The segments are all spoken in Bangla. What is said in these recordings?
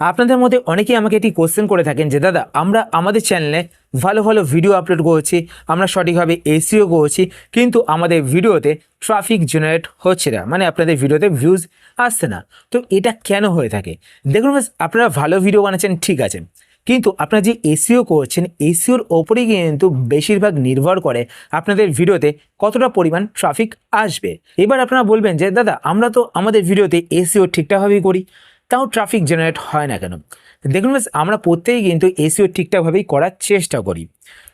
আপনাদের মধ্যে অনেকেই আমাকে এটি কোশ্চেন করে থাকেন যে, দাদা, আমরা আমাদের চ্যানেলে ভালো ভালো ভিডিও আপলোড করছি, আমরা সঠিকভাবে এসিও করছি, কিন্তু আমাদের ভিডিওতে ট্রাফিক জেনারেট হচ্ছে না মানে আপনাদের ভিডিওতে ভিউজ আসছে না। তো এটা কেন হয়ে থাকে? দেখুন আপনারা ভালো ভিডিও বানাচ্ছেন, ঠিক আছে, কিন্তু আপনারা যে এসিও করছেন এসিওর ওপরেই কিন্তু বেশিরভাগ নির্ভর করে আপনাদের ভিডিওতে কতটা পরিমাণ ট্রাফিক আসবে। এবার আপনারা বলবেন যে, দাদা, আমরা তো আমাদের ভিডিওতে এসিও ঠিকঠাকভাবেই করি। তাও ট্রাফিক জেনারেট হয় না কেন? দেখুন আমরা প্রত্যেকেই কিন্তু এসিও ঠিকঠাকভাবেই করার চেষ্টা করি।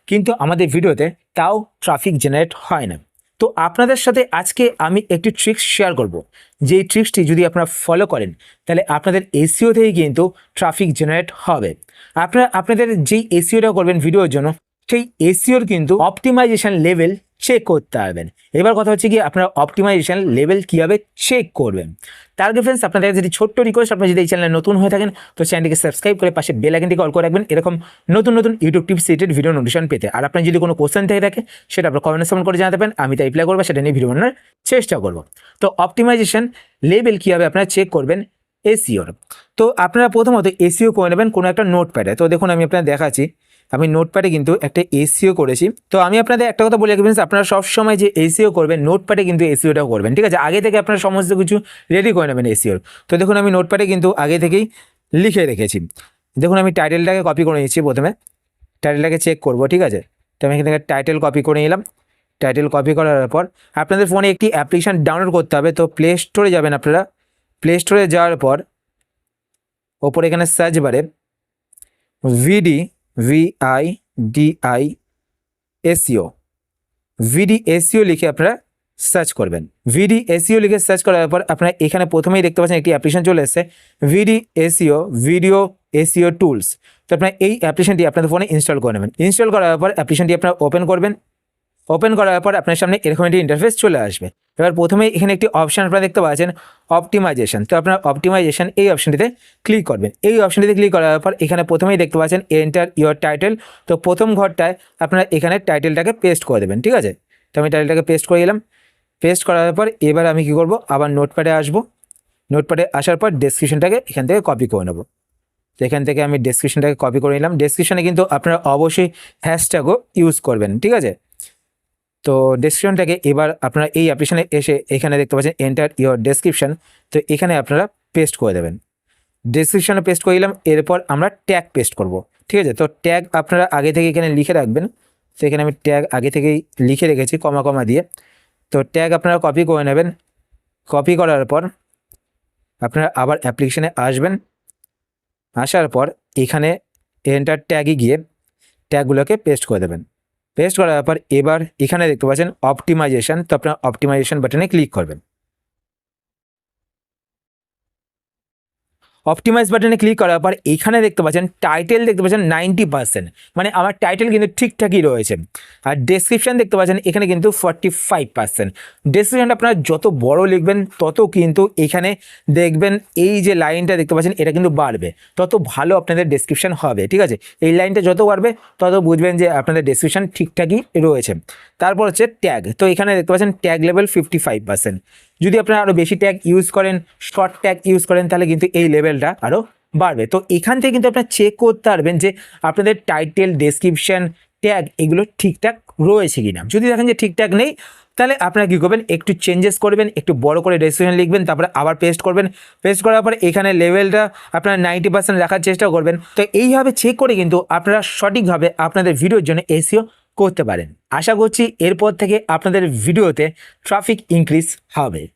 কিন্তু আমাদের ভিডিওতে তাও ট্রাফিক জেনারেট হয় না। তো আপনাদের সাথে আজকে আমি একটি ট্রিক্স শেয়ার করব। যেই ট্রিক্সটি যদি আপনারা ফলো করেন, তাহলে আপনাদের এসিও থেকেই কিন্তু ট্রাফিক জেনারেট হবে। আপনারা, আপনাদের যেই এসিওটা করবেন ভিডিওর জন্য, সেই এসিওর কিন্তু অপটিমাইজেশন লেভেল চেক করতে পারবেন। এবার কথা হচ্ছে কি আপনার অপটিমাইজেশন লেভেল কীভাবে চেক করবেন। তার আগে ফ্রেন্ডস আপনাদের যদি ছোট্ট রিকোয়েস্ট আপনারা যদি এই চ্যানেলে নতুন হয়ে থাকেন, তো চ্যানেলটিকে সাবস্ক্রাইব করে পাশে বেল আইকনটিকে অল করে রাখবেন। এরকম নতুন নতুন YouTube tips related video notification পেতে। আর আপনার যদি কোনো কোশ্চেন থেকে থাকে, সেটা আপনার কমেন্টে কমেন্ট করে জানাতে পারেন। আমি তাই রিপ্লাই করব, সেটা নিয়ে ভিডিও বানানোর চেষ্টা করব। তো অপটিমাইজেশন লেভেল কীভাবে আপনারা চেক করবেন? এসিওর তো আপনারা প্রথমত এসিও করে নেবেন কোনো একটা নোটপ্যাডে তো দেখুন, আমি আপনাদের দেখাচ্ছি। আমি নোটপ্যাডে কিন্তু একটা এসিও করেছি। তো আমি আপনাদের একটা কথা বলে রাখবেন আপনারা সবসময় যে এসিও করবেন, নোটপ্যাডে কিন্তু এসিওটাও করবেন, ঠিক আছে? আগে থেকে আপনারা সমস্ত কিছু রেডি করে নেবেন এসিওর। তো দেখুন, আমি নোটপ্যাডে কিন্তু আগে থেকেই লিখে রেখেছি। দেখুন, আমি টাইটেলটাকে কপি করে নিচ্ছি প্রথমে। টাইটেলটাকে চেক করব, ঠিক আছে? তো আমি এখান থেকে টাইটেল কপি করে নিলাম। টাইটেল কপি করার পর আপনাদের ফোনে একটি অ্যাপ্লিকেশান ডাউনলোড করতে হবে। তো প্লে স্টোরে যাবেন আপনারা। প্লে স্টোরে যাওয়ার পর ওপরে এখানে সার্চ বারে ভিডি ভিআই ডিআই এসিও ভিডি এসিও লিখে আপনারা সার্চ করবেন। ভিডি এসিও লিখে সার্চ করার পর আপনারা এখানে প্রথমেই দেখতে পাচ্ছেন একটি অ্যাপ্লিকেশন চলে এসেছে। ভিডি এসিও ভিডিও এসিও টুলস তো আপনারা এই অ্যাপ্লিকেশনটি আপনাদের ফোনে ইনস্টল করে নেবেন। ইনস্টল করার পর অ্যাপ্লিকেশনটি আপনারা ওপেন করবেন। ওপেন করার পর আপনার সামনে এরকম একটি ইন্টারফেস চলে আসবে। এবার প্রথমেই এখানে একটি অপশান আপনারা দেখতে পাচ্ছেন অপটিমাইজেশন তো আপনার অপটিমাইজেশন এই অপশানটিতে ক্লিক করবেন। এই অপশানটিতে ক্লিক করার পর এখানে প্রথমেই দেখতে পাচ্ছেন এন্টার ইওর টাইটেল তো প্রথম ঘরটায় আপনারা এখানে টাইটেলটাকে পেস্ট করে দেবেন, ঠিক আছে? তো আমি টাইটেলটাকে পেস্ট করে দিলাম। পেস্ট করার পর এবার আমি কী করব? আবার নোটপ্যাডে আসব। নোটপ্যাডে আসার পর ডেসক্রিপশনটাকে এখান থেকে কপি করে নেব। তো এখান থেকে আমি ডেসক্রিপশনটাকে কপি করে নিলাম। ডেসক্রিপশনে কিন্তু আপনারা অবশ্যই হ্যাশট্যাগও ইউজ করবেন, ঠিক আছে? তো ডেসক্রিপশনটাকে এবার আপনারা এই অ্যাপ্লিকেশনে এসে এখানে দেখতে পাচ্ছেন এন্টার ইওর ডেসক্রিপশন তো এখানে আপনারা পেস্ট করে দেবেন। ডেসক্রিপশনে পেস্ট করে দিলাম এরপর আমরা ট্যাগ পেস্ট করব, ঠিক আছে? তো ট্যাগ আপনারা আগে থেকে এখানে লিখে রাখবেন, তো এখানে আমি ট্যাগ আগে থেকেই লিখে রেখেছি, কমা কমা দিয়ে। তো ট্যাগ আপনারা কপি করে নেবেন কপি করার পর আপনারা আবার অ্যাপ্লিকেশানে আসবেন, আসার পর এখানে এন্টার ট্যাগে গিয়ে ট্যাগগুলোকে পেস্ট করে দেবেন। পেস্ট করার ব্যাপার এবার এখানে দেখতে পাচ্ছেন অপটিমাইজেশান। তো আপনার অপটিমাইজেশান বাটনে ক্লিক করবেন। অপটিমাইজ বাটনে ক্লিক করার পর এখানে দেখতে পাচ্ছেন টাইটেল দেখতে পাচ্ছেন নাইনটি পার্সেন্ট মানে আমার টাইটেল কিন্তু ঠিকঠাকই রয়েছে। আর ডেসক্রিপশন দেখতে পাচ্ছেন এখানে কিন্তু ফর্টি ফাইভ পার্সেন্ট ডেসক্রিপশনটা আপনারা যত বড় লিখবেন, তত কিন্তু এখানে দেখবেন এই যে লাইনটা দেখতে পাচ্ছেন, এটা কিন্তু বাড়বে। তত ভালো আপনাদের ডেসক্রিপশন হবে, ঠিক আছে? এই লাইনটা যত বাড়বে, তত বুঝবেন যে আপনাদের ডেসক্রিপশন ঠিকঠাকই রয়েছে। তারপর হচ্ছে ট্যাগ তো এখানে দেখতে পাচ্ছেন tag level fifty five percent যদি আপনারা আরও বেশি ট্যাগ ইউজ করেন শর্ট ট্যাগ ইউজ করেন, তাহলে কিন্তু এই লেভেলটা আরও বাড়বে। তো এখান থেকে কিন্তু আপনারা চেক করতে পারবেন যে আপনাদের টাইটেল ডেসক্রিপশন ট্যাগ এগুলো ঠিকঠাক রয়েছে কিনা। যদি দেখেন যে ঠিকঠাক নেই, তাহলে আপনারা কী করবেন, একটু চেঞ্জেস করবেন, একটু বড় করে ডেসক্রিপশন লিখবেন, তারপরে আবার পেস্ট করবেন। পেস্ট করার পর এখানে লেভেলটা আপনারা নাইনটি পার্সেন্ট রাখার চেষ্টা করবেন। তো এইভাবে চেক করে কিন্তু আপনারা সঠিকভাবে আপনাদের ভিডিওর জন্য এসিও করতে পারেন। আশা করছি এরপর থেকে আপনাদের ভিডিওতে ট্রাফিক ইনক্রিজ হবে।